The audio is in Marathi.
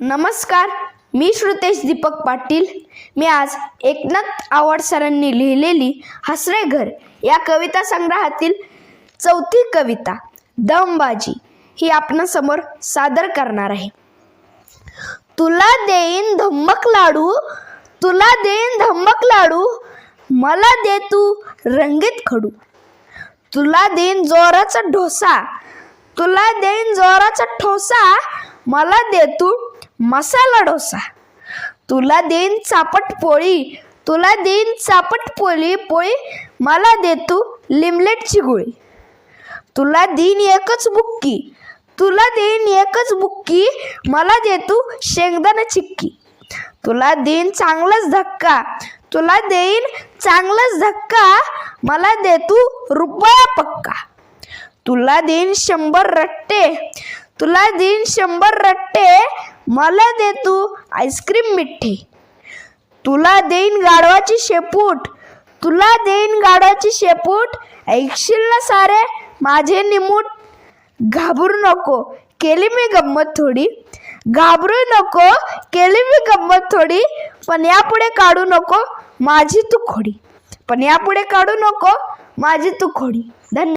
नमस्कार मी श्रुतेश दीपक पाटील. मी आज एकनाथ आवड सरांनी लिहिलेली हसरे घर या कविता संग्रहातील चौथी कविता दमबाजी ही आपणासमोर सादर करणार आहे. तुला देईन धम्मक लाडू तुला देईन धम्मक लाडू मला दे तू रंगीत खडू. तुला देईन जोराचा ढोसा तुला देईन जोराचा ठोसा मला दे तू मसाला डोसा. तुला देईन चापट पोळी तुला देईन चापट पोळी पोळी मला दे तू लिमलेटची गोळी. तुला देईन एकच बुक्की तुला देईन एकच बुक्की मला दे तू शेंगदाणा चिक्की. तुला देईन चांगलाच धक्का तुला देईन चांगलाच धक्का मला दे तू रुपया पक्का. तुला देईन शंभर रट्टे तुला देईन शंभर रट्टे मला दे तू आईस्क्रीम मिठ्ठी. तुला देईन गाढवाची शेपूट. तुला देईन गाढवाची शेपूट. ऐकशील ना सारे? माझे निमूट. घाबरू नको. केली मी गंमत थोडी. घाबरू नको. केली मी गंमत थोडी. पण यापुढे काढू नको. माझी तू खोडी. पण यापुढे काढू नको. माझी तू खोडी. धन्यवाद